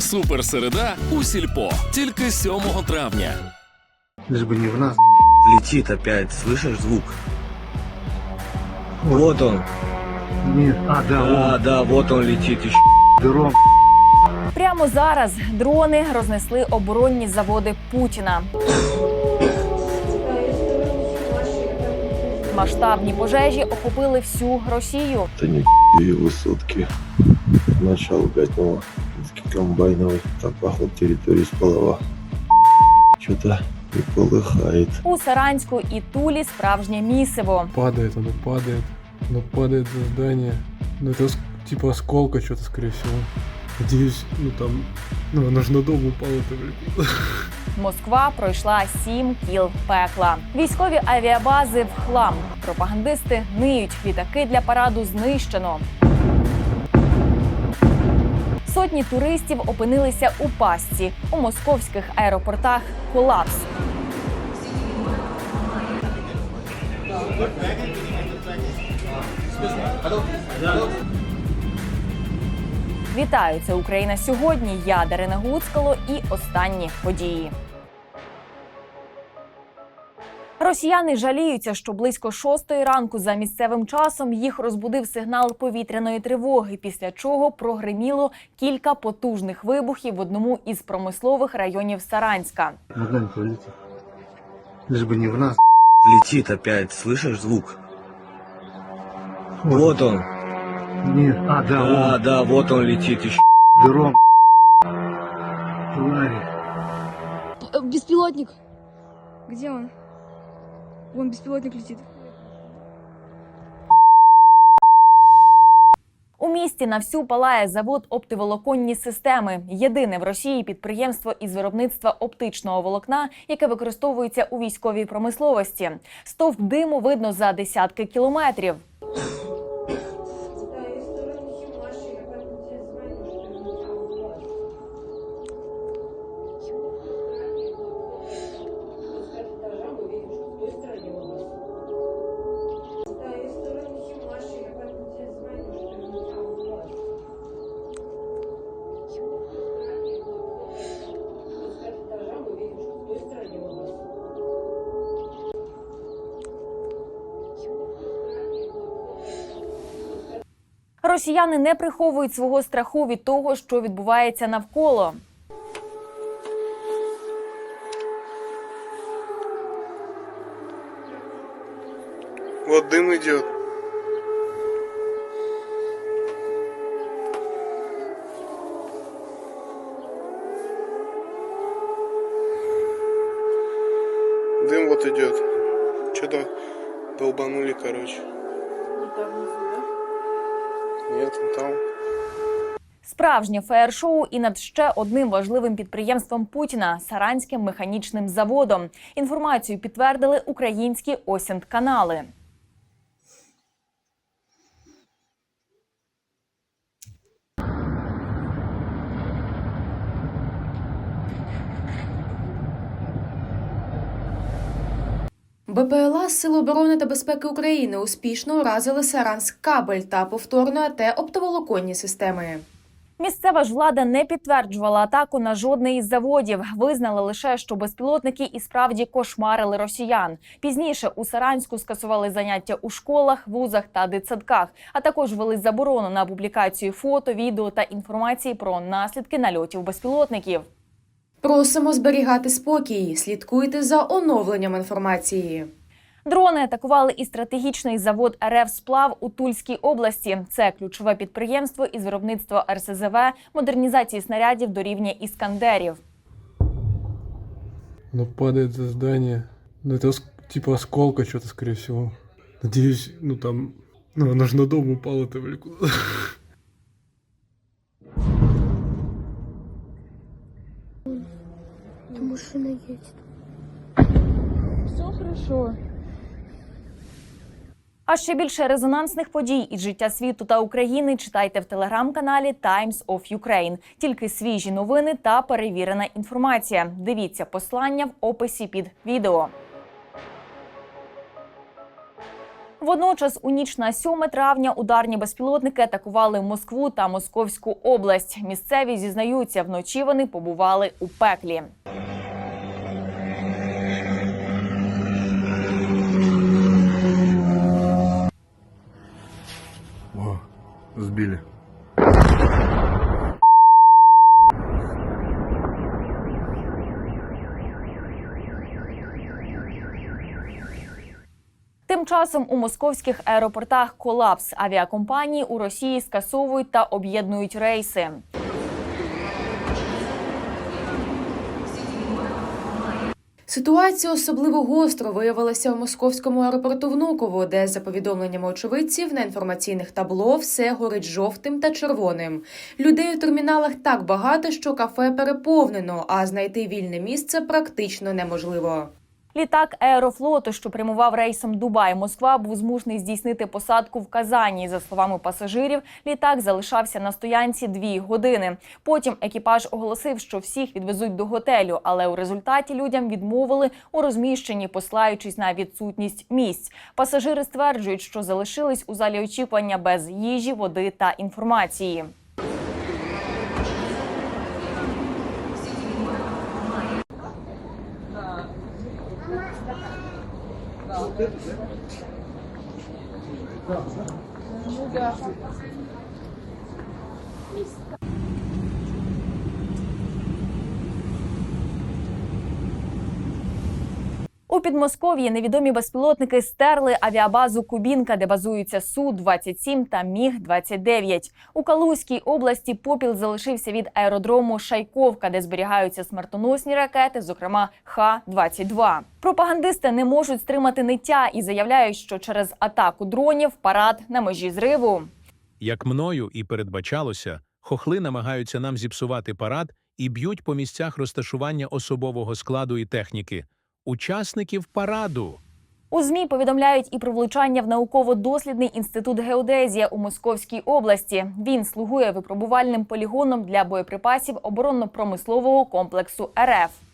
Суперсереда у сільпо тільки 7 травня. Лишь бы не в нас. Летит опять, слышишь звук? Вот он. Нет. А, да, Да, да, вот он летит еще. он. Дрон. Прямо зараз дрони рознесли оборонні заводи Путіна. Масштабні пожежі охопили всю Росію. Это не и высотки. Начал Гатнова, комбайновый, там пахло территории Спалова. Что-то не полыхает. У Саранську і Тулі справжнє місиво. Падает, оно падает. Оно падает за здание. Ну это ск- типа осколка что-то, скорее всего. Надеюсь, ну там... Ну оно же на дом упало-то, блин. Москва пройшла сім кіл пекла. Військові авіабази в хлам. Пропагандисти ниють. Літаки для параду знищено. Сотні туристів опинилися у пастці. У московських аеропортах колапс. Вітаю, це Україна сьогодні. Я Дарина Гуцкало і останні події. Росіяни жаліються, що близько шостої ранку за місцевим часом їх розбудив сигнал повітряної тривоги, після чого прогриміло кілька потужних вибухів в одному із промислових районів Саранська. Над нами пролетит. Лишь бы не в нас. Летит опять, слышишь звук? Вот он. Нет. А, да, Да, он. да, вот он летит еще. Дрон. Твари. Э, Беспилотник. Где он? Вон беспилотник летит. У місті на всю палає завод оптиволоконні системи. Єдине в Росії підприємство із виробництва оптичного волокна, яке використовується у військовій промисловості. Стовп диму видно за десятки кілометрів. Росіяни не приховують свого страху від того, що відбувається навколо. Вот дым идет. Дым вот идет. Что-то долбанули, короче. Он. Справжнє феєр-шоу і над ще одним важливим підприємством Путіна Саранським механічним заводом. Інформацію підтвердили українські осінт канали. БПЛА Сил оборони та безпеки України успішно уразили Саранськ кабель та повторно АТ оптоволоконні системи. Місцева ж влада не підтверджувала атаку на жодний із заводів. Визнали лише, що безпілотники і справді кошмарили росіян. Пізніше у Саранську скасували заняття у школах, вузах та дитсадках, а також ввели заборону на публікацію фото, відео та інформації про наслідки нальотів безпілотників. Просимо зберігати спокій. Слідкуйте за оновленням інформації. Дрони атакували і стратегічний завод РФ Сплав у Тульській області. Це ключове підприємство із виробництва РСЗВ, модернізації снарядів до рівня іскандерів. Оно падает за здание. Ну это ск- типа осколка что-то, скорее всего. Надеюсь, ну там... Ну оно же на дом упало-то, блин. куда- машина едет. Все хорошо. А ще більше резонансних подій із життя світу та України читайте в телеграм-каналі Times of Ukraine. Тільки свіжі новини та перевірена інформація. Дивіться послання в описі під відео. Водночас, у ніч на 7 травня ударні безпілотники атакували Москву та Московську область. Місцеві зізнаються, вночі вони побували у пеклі. Сбили. Тим часом у московських аеропортах колапс. Авіакомпанії у Росії скасовують та об'єднують рейси. Ситуація особливо гостро виявилася у московському аеропорту Внуково, де, за повідомленнями очевидців, на інформаційних табло все горить жовтим та червоним. Людей у терміналах так багато, що кафе переповнено, а знайти вільне місце практично неможливо. Літак аерофлоту, що прямував рейсом Дубай-Москва, був змушений здійснити посадку в Казані. За словами пасажирів, літак залишався на стоянці дві години. Потім екіпаж оголосив, що всіх відвезуть до готелю, але у результаті людям відмовили у розміщенні, послаючись на відсутність місць. Пасажири стверджують, що залишились у залі очікування без їжі, води та інформації. Mouga. У Підмосков'ї невідомі безпілотники стерли авіабазу Кубінка, де базуються су 27 та міг 29 У Калузькій області попіл залишився від аеродрому Шайковка, де зберігаються смертоносні ракети, зокрема Х-22. Пропагандисти не можуть стримати ниття і заявляють, що через атаку дронів парад на межі зриву. Як мною і передбачалося, хохли намагаються нам зіпсувати парад і б'ють по місцях розташування особового складу і техніки, учасників параду. У змі повідомляють і про влучання в науково-дослідний інститут геодезія у Московській області. Він слугує випробувальним полігоном для боєприпасів оборонно-промислового комплексу РФ.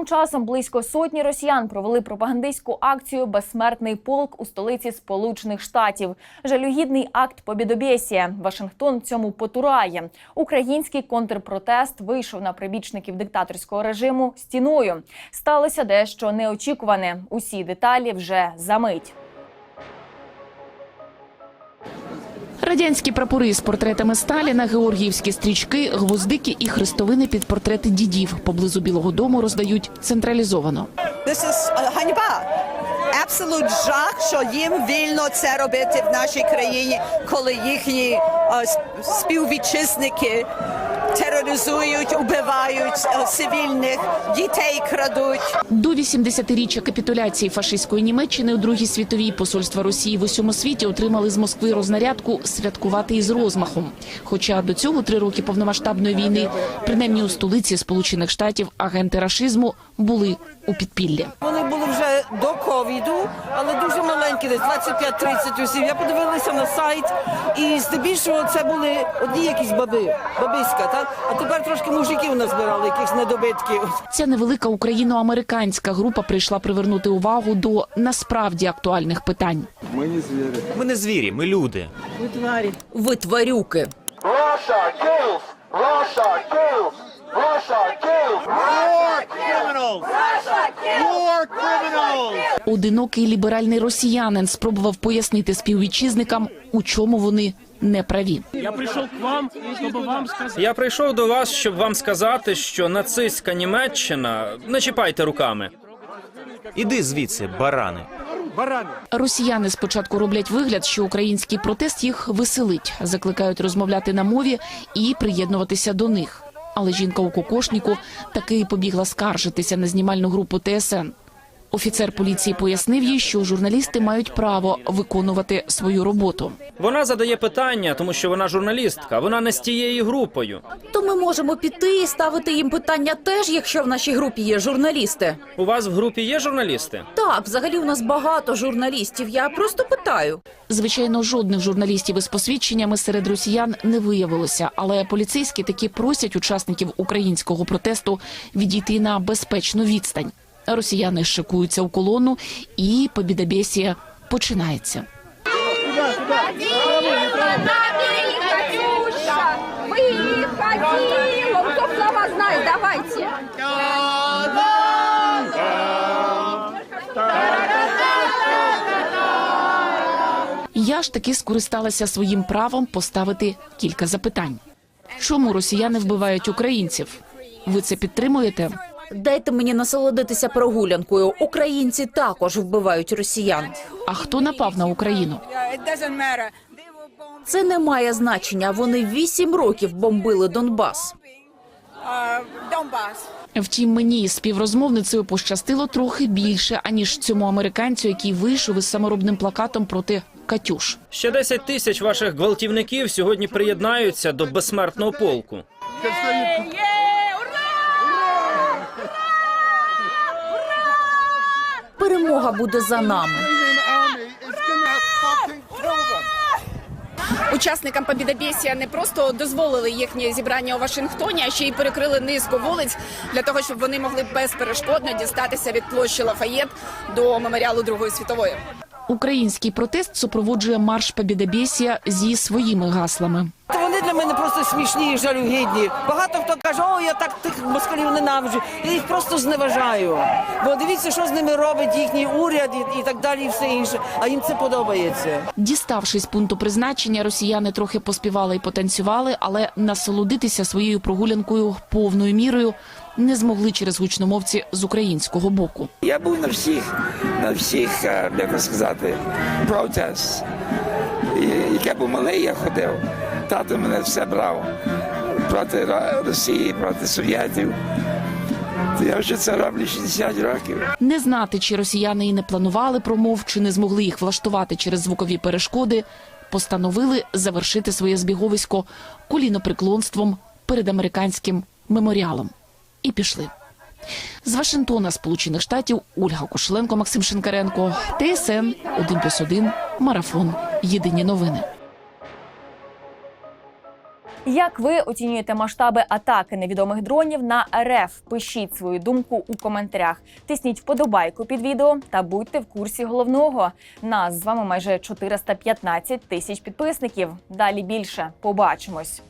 Тим часом близько сотні росіян провели пропагандистську акцію Безсмертний полк у столиці Сполучених Штатів. Жалюгідний акт побідобєсія. Вашингтон цьому потурає. Український контрпротест вийшов на прибічників диктаторського режиму стіною. Сталося дещо неочікуване. Усі деталі вже за мить. Радянські прапори з портретами Сталіна, георгіївські стрічки, гвоздики і хрестовини під портрети дідів поблизу Білого Дому роздають централізовано. Це ганьба. Абсолют жах, що їм вільно це робити в нашій країні, коли їхні е, співвітчизники тероризують, убивають е, цивільних, дітей крадуть. До 80-річчя капітуляції фашистської Німеччини у Другій світовій посольства Росії в усьому світі отримали з Москви рознарядку святкувати із розмахом. Хоча до цього три роки повномасштабної війни, принаймні у столиці Сполучених Штатів, агенти рашизму були у підпіллі. Вони були вже до ковіду, але дуже маленькі, десь 25-30 осіб. Я подивилася на сайт, і здебільшого це були одні якісь баби, бабиська, так? А тепер трошки мужиків назбирали, якихось недобитків. Ця невелика україно-американська група прийшла привернути увагу до насправді актуальних питань. Ми не звірі, ми люди. Одинокий ліберальний росіянин спробував пояснити співвітчизникам, у чому вони не праві. Я прийшов к вам, щоб вам сказати. Я прийшов до вас, щоб вам сказати, що нацистська Німеччина не чіпайте руками. Іди звідси, барани. Росіяни спочатку роблять вигляд, що український протест їх веселить, закликають розмовляти на мові і приєднуватися до них. Але жінка у кокошніку таки побігла скаржитися на знімальну групу ТСН. Офіцер поліції пояснив їй, що журналісти мають право виконувати свою роботу. Вона задає питання, тому що вона журналістка. Вона не з тією групою. То ми можемо піти і ставити їм питання теж, якщо в нашій групі є журналісти. У вас в групі є журналісти? Так, взагалі у нас багато журналістів. Я просто питаю. Звичайно, жодних журналістів із посвідченнями серед росіян не виявилося, але поліцейські таки просять учасників українського протесту відійти на безпечну відстань. Росіяни шикуються в колону, і побідобєсія починається. Давайте. Я ж таки скористалася своїм правом поставити кілька запитань. Чому росіяни вбивають українців? Ви це підтримуєте? Дайте мені насолодитися прогулянкою. Українці також вбивають росіян. А хто напав на Україну? Це не має значення. Вони вісім років бомбили Донбас. Втім, мені з співрозмовницею пощастило трохи більше, аніж цьому американцю, який вийшов із саморобним плакатом проти Катюш. Ще 10 тисяч ваших гвалтівників сьогодні приєднаються до безсмертного полку. Перемога буде за нами. Учасникам Побідобєсія не просто дозволили їхнє зібрання у Вашингтоні, а ще й перекрили низку вулиць для того, щоб вони могли безперешкодно дістатися від площі Лафаєт до меморіалу Другої світової. Український протест супроводжує марш Побєдобєсія зі своїми гаслами. Вони для мене просто смішні і жалюгідні. Багато хто каже, о, я так тих москалів ненавиджу. Я їх просто зневажаю. Бо дивіться, що з ними робить їхній уряд і, і так далі, і все інше. А їм це подобається. Діставшись пункту призначення, росіяни трохи поспівали і потанцювали, але насолодитися своєю прогулянкою повною мірою не змогли через гучномовці з українського боку. Я був на всіх, на всіх, е, як сказати, протест. І Як я був малий, я ходив. Тато мене все брав проти Росії, проти Совєтів. Я вже це роблю 60 років. Не знати, чи росіяни і не планували промов, чи не змогли їх влаштувати через звукові перешкоди, постановили завершити своє збіговисько коліноприклонством перед американським меморіалом. І пішли. З Вашингтона, Сполучених Штатів, Ольга Кошеленко, Максим Шинкаренко, ТСН 1+,1, Марафон. Єдині новини. Як ви оцінюєте масштаби атаки невідомих дронів на РФ? Пишіть свою думку у коментарях. Тисніть вподобайку під відео та будьте в курсі головного. Нас з вами майже 415 тисяч підписників. Далі більше. Побачимось.